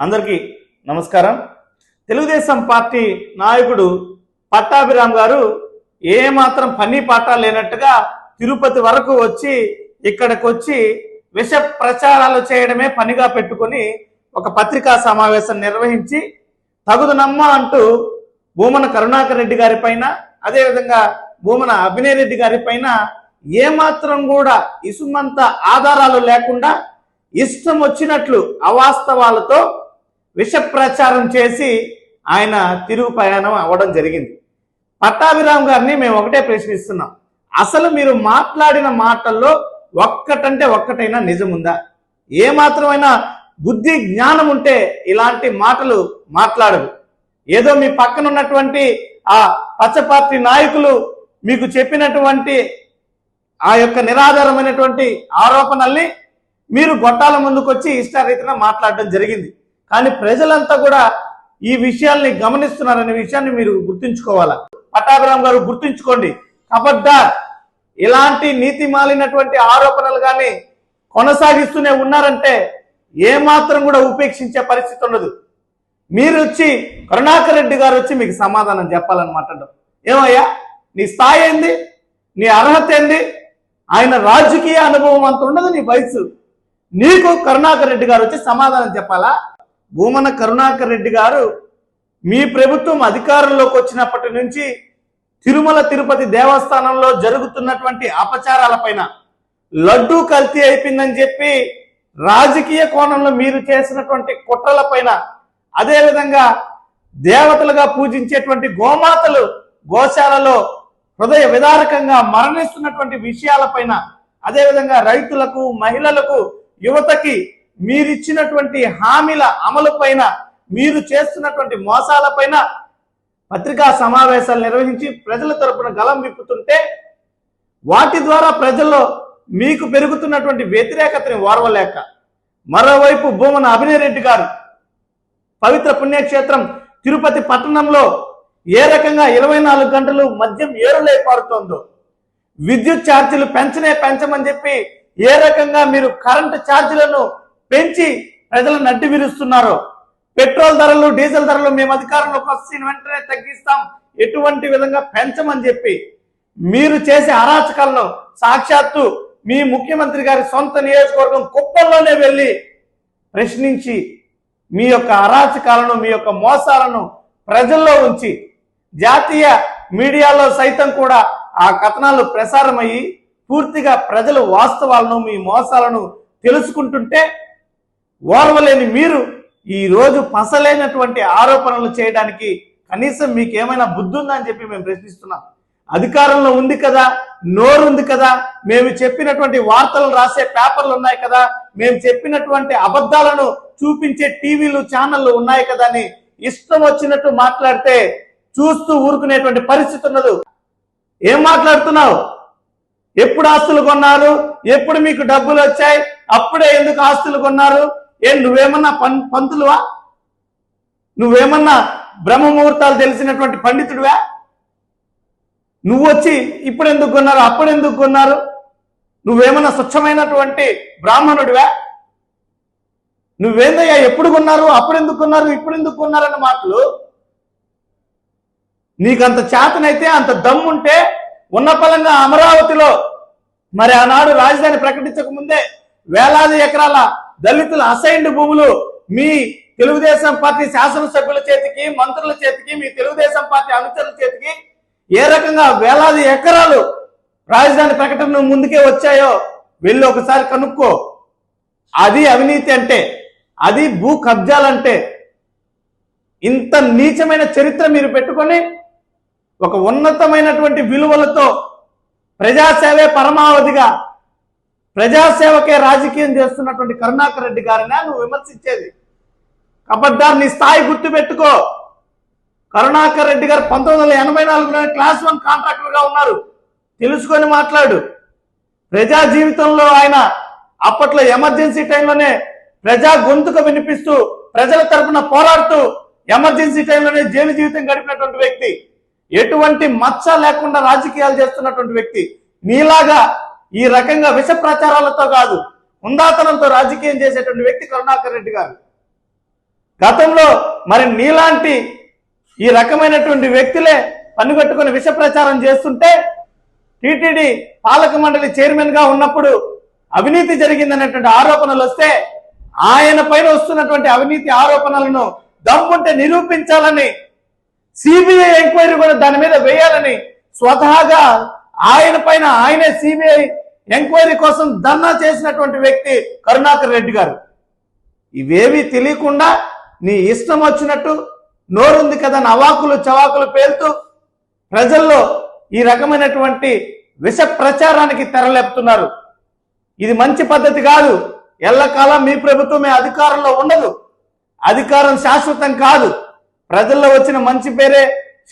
అందరికీ నమస్కారం. తెలుగుదేశం పార్టీ నాయకుడు పట్టాభిరామ్ గారు ఏమాత్రం పని పాట లేనట్టుగా తిరుపతి వరకు వచ్చి ఇక్కడికి వచ్చి విష ప్రచారాలు చేయడమే పనిగా పెట్టుకొని ఒక పత్రికా సమావేశం నిర్వహించి తగుదునమ్మ అంటూ భూమన కరుణాకర్ రెడ్డి గారి పైన అదేవిధంగా భూమన అభినయ్ రెడ్డి గారి పైన ఏమాత్రం కూడా ఇసుమంత ఆధారాలు లేకుండా ఇష్టం వచ్చినట్లు అవాస్తవాలతో విష ప్రచారం చేసి ఆయన తిరుగు ప్రయాణం అవ్వడం జరిగింది. పట్టాభిరామ్ గారిని మేము ఒకటే ప్రశ్నిస్తున్నాం. అసలు మీరు మాట్లాడిన మాటల్లో ఒక్కటంటే ఒక్కటైనా నిజముందా? ఏ మాత్రమైనా బుద్ధి జ్ఞానం ఉంటే ఇలాంటి మాటలు మాట్లాడవు ఏదో మీ పక్కన ఉన్నటువంటి ఆ పచ్చపార్టీ నాయకులు మీకు చెప్పినటువంటి ఆ యొక్క నిరాధారమైనటువంటి ఆరోపణల్ని మీరు గొట్టాల ముందుకొచ్చి ఇష్టారీతిన మాట్లాడడం జరిగింది. కానీ ప్రజలంతా కూడా ఈ విషయాల్ని గమనిస్తున్నారనే విషయాన్ని మీరు గుర్తుంచుకోవాలా? పట్టాభిరామ్ గారు గుర్తుంచుకోండి. కబద్దార్ ఇలాంటి నీతి మాలినటువంటి ఆరోపణలు కానీ కొనసాగిస్తూనే ఉన్నారంటే ఏమాత్రం కూడా ఉపేక్షించే పరిస్థితి ఉండదు. మీరు వచ్చి కరుణాకర్ రెడ్డి గారు వచ్చి మీకు సమాధానం చెప్పాలని మాట్లాడడం. ఏమయ్యా? నీ స్థాయి ఏంది? నీ అర్హత ఏంది? ఆయన రాజకీయ అనుభవం అంత ఉండదు నీ వయసు. నీకు కరుణాకర్ రెడ్డి గారు వచ్చి సమాధానం చెప్పాలా? భూమన కరుణాకర్ రెడ్డి గారు మీ ప్రభుత్వం అధికారంలోకి వచ్చినప్పటి నుంచి తిరుమల తిరుపతి దేవస్థానంలో జరుగుతున్నటువంటి అపచారాలపైన లడ్డూ కల్తీ అయిపోయిందని చెప్పి రాజకీయ కోణంలో మీరు చేసినటువంటి కుట్రలపైన అదేవిధంగా దేవతలుగా పూజించేటువంటి గోమాతలు గోశాలలో హృదయ విదారకంగా మరణిస్తున్నటువంటి విషయాలపైన అదేవిధంగా రైతులకు మహిళలకు యువతకి మీరిచ్చినటువంటి హామీల అమలు పైన మీరు చేస్తున్నటువంటి మోసాలపైన పత్రికా సమావేశాలు నిర్వహించి ప్రజల తరపున గలం విప్పుతుంటే వాటి ద్వారా ప్రజల్లో మీకు పెరుగుతున్నటువంటి వ్యతిరేకతని ఓర్వలేక మరోవైపు భూమన అభినయ్ రెడ్డి గారు పవిత్ర పుణ్యక్షేత్రం తిరుపతి పట్టణంలో ఏ రకంగా ఇరవై నాలుగు గంటలు మద్యం ఏరులే పారుతోందో విద్యుత్ ఛార్జీలు పెంచనే పెంచమని చెప్పి ఏ రకంగా మీరు కరెంటు ఛార్జీలను పెంచి ప్రజలను నడ్డి విరుస్తున్నారు. పెట్రోల్ ధరలు డీజిల్ ధరలు మేము అధికారంలోకి వస్తే వెంటనే తగ్గిస్తాం. ఎటువంటి విధంగా పెంచమని చెప్పి మీరు చేసే అరాచకాలను సాక్షాత్తు మీ ముఖ్యమంత్రి గారి సొంత నియోజకవర్గం కుప్పంలోనే వెళ్ళి ప్రశ్నించి మీ యొక్క అరాచకాలను మీ యొక్క మోసాలను ప్రజల్లో ఉంచి జాతీయ మీడియాలో సైతం కూడా ఆ కథనాలు ప్రసారమయ్యి పూర్తిగా ప్రజలు వాస్తవాలను మీ మోసాలను తెలుసుకుంటుంటే ఓర్వలేని మీరు ఈరోజు పసలేనటువంటి ఆరోపణలు చేయడానికి కనీసం మీకు ఏమైనా బుద్ధి ఉందా అని చెప్పి మేము ప్రశ్నిస్తున్నాం. అధికారంలో ఉంది కదా నోరు ఉంది కదా మేము చెప్పినటువంటి వార్తలు రాసే పేపర్లు ఉన్నాయి కదా మేము చెప్పినటువంటి అబద్ధాలను చూపించే టీవీలు ఛానళ్ళు ఉన్నాయి కదా అని ఇష్టం వచ్చినట్టు మాట్లాడితే చూస్తూ ఊరుకునేటువంటి పరిస్థితి ఉన్నది. ఏం మాట్లాడుతున్నావు? ఎప్పుడు ఆస్తులు కొన్నారు? ఎప్పుడు మీకు డబ్బులు వచ్చాయి? అప్పుడే ఎందుకు ఆస్తులు కొన్నారు? ఏం నువ్వేమన్నా పం పంతులువా? నువ్వేమన్నా బ్రహ్మముహూర్తాలు తెలిసినటువంటి పండితుడివా? నువ్వు వచ్చి ఇప్పుడు ఎందుకు కొన్నారు అప్పుడు ఎందుకు కొన్నారు? నువ్వేమన్నా స్వచ్ఛమైనటువంటి బ్రాహ్మణుడివా? నువ్వేందయ్యా ఎప్పుడు కొన్నారు అప్పుడు ఎందుకు కొన్నారు ఇప్పుడు ఎందుకు కొన్నారన్న మాటలు? నీకంత చేతనైతే అంత దమ్ముంటే ఉన్న పలంగా అమరావతిలో మరి ఆనాడు రాజధాని ప్రకటించక ముందే వేలాది ఎకరాల దళితుల అసైన్డ్ భూములు మీ తెలుగుదేశం పార్టీ శాసనసభ్యుల చేతికి మంత్రుల చేతికి మీ తెలుగుదేశం పార్టీ అనుచరుల చేతికి ఏ రకంగా వేలాది ఎకరాలు రాజధాని ప్రకటన ముందుకే వచ్చాయో వెళ్ళి ఒకసారి కనుక్కో. అది అవినీతి అంటే అది భూ కబ్జాలంటే. ఇంత నీచమైన చరిత్ర మీరు పెట్టుకొని ఒక ఉన్నతమైనటువంటి విలువలతో ప్రజాసేవే పరమావధిగా ప్రజాసేవకే రాజకీయం చేస్తున్నటువంటి కరుణాకర్ రెడ్డి గారినే నువ్వు విమర్శించేది. కబడ్దార్ నీ స్థాయి గుర్తు పెట్టుకో కరుణాకర్ రెడ్డి గారు పంతొమ్మిది వందల ఎనభై నాలుగులో క్లాస్ వన్ కాంట్రాక్టర్గా ఉన్నారు. తెలుసుకొని మాట్లాడు. ప్రజా జీవితంలో ఆయన అప్పట్లో ఎమర్జెన్సీ టైంలోనే ప్రజా గొంతుక వినిపిస్తూ ప్రజల తరఫున పోరాడుతూ ఎమర్జెన్సీ టైంలోనే జైలు జీవితం గడిపినటువంటి వ్యక్తి. ఎటువంటి మచ్చ లేకుండా రాజకీయాలు చేస్తున్నటువంటి వ్యక్తి. నీలాగా ఈ రకంగా విష ప్రచారాలతో కాదు ఉందాతనంతో రాజకీయం చేసేటువంటి వ్యక్తి కరుణాకర్ రెడ్డి గారు. గతంలో మరి నీలాంటి ఈ రకమైనటువంటి వ్యక్తులే పన్నుగట్టుకుని విష ప్రచారం చేస్తుంటే టిటిడి పాలక మండలి చైర్మన్గా ఉన్నప్పుడు అవినీతి జరిగిందనేటువంటి ఆరోపణలు వస్తే ఆయన పైన వస్తున్నటువంటి అవినీతి ఆరోపణలను దమ్ముంటే నిరూపించాలని సిబిఐ ఎంక్వైరీ కూడా దాని మీద వేయాలని స్వతహాగా ఆయన పైన ఆయనే సిబిఐ ఎంక్వైరీ కోసం ధర్నా చేసినటువంటి వ్యక్తి కరుణాకర్ రెడ్డి గారు. ఇవేవి తెలియకుండా నీ ఇష్టం వచ్చినట్టు నోరుంది కదా అని అవాకులు చవాకులు పేలుతూ ప్రజల్లో ఈ రకమైనటువంటి విష ప్రచారానికి తెరలేపుతున్నారు. ఇది మంచి పద్ధతి కాదు. ఎల్లకాలం మీ ప్రభుత్వమే అధికారంలో ఉండదు. అధికారం శాశ్వతం కాదు. ప్రజల్లో వచ్చిన మంచి పేరే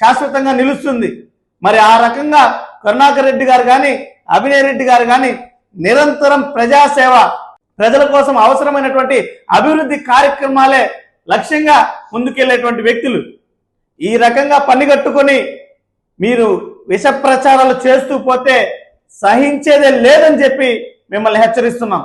శాశ్వతంగా నిలుస్తుంది. మరి ఆ రకంగా కరుణాకర్ రెడ్డి గారు కానీ అభినయ్ రెడ్డి గారు కానీ నిరంతరం ప్రజాసేవ ప్రజల కోసం అవసరమైనటువంటి అభివృద్ధి కార్యక్రమాలే లక్ష్యంగా ముందుకెళ్ళేటువంటి వ్యక్తులు. ఈ రకంగా పనిగట్టుకొని మీరు విష ప్రచారాలు చేస్తూ పోతే సహించేదే లేదని చెప్పి మిమ్మల్ని హెచ్చరిస్తున్నాం.